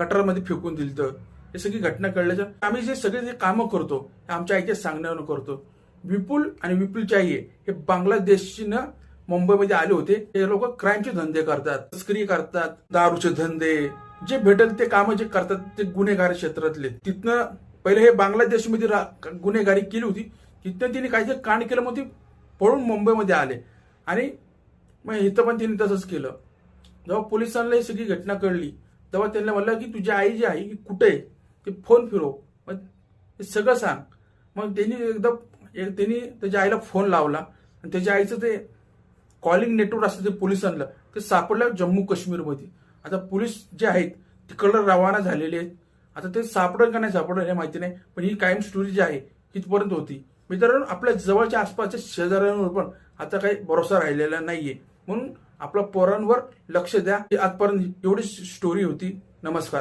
गटारामध्ये फेकून दिलं हे सगळी घटना कळल्याच्या आम्ही जे सगळे जे कामं करतो हे आमच्या आईच्या सांगण्यावरून करतो. विपुल आणि विपुलच्या आई आहे हे बांगलादेशनं मुंबईमध्ये आले होते. हे लोक क्राईमचे धंदे करतात तस्करी करतात दारूचे धंदे. जे भेटेल ते कामं जे करतात ते गुन्हेगार क्षेत्रातले. तिथनं पहिले हे बांगलादेशमध्ये रा- गुन्हेगारी केली होती. तिथनं तिने काहीतरी कांड केलं मग ती पळून मुंबईमध्ये आले. आणि मग इथं पण तिने तसंच केलं. जेव्हा पोलिसांना ही सगळी घटना कळली तेव्हा त्यांना म्हणलं की तुझी आई जी आहे की कुठे आहे? ते फोन फिरव. मग ते सगळं सांग. मग त्यांनी एकदम एक- त्यांनी त्याच्या आईला फोन लावला. आणि त्याच्या आईचं ते कॉलिंग नेटवर्क असतं ते पोलिसांना ते सापडलं जम्मू काश्मीरमध्ये. आता पोलीस जे आहेत तिकडं रवाना झालेले आहेत. आता ते सापडलं का नाही सापडलं हे माहिती नाही. पण ही कायम स्टोरी जी आहे तिथपर्यंत होती. मित्रांनो आपल्या जवळच्या आसपासच्या शेजाऱ्यांवर पण आता काही भरोसा राहिलेला नाहीये. म्हणून आपल्या पोरांवर लक्ष द्या. ही आजपर्यंत एवढी स्टोरी होती. नमस्कार.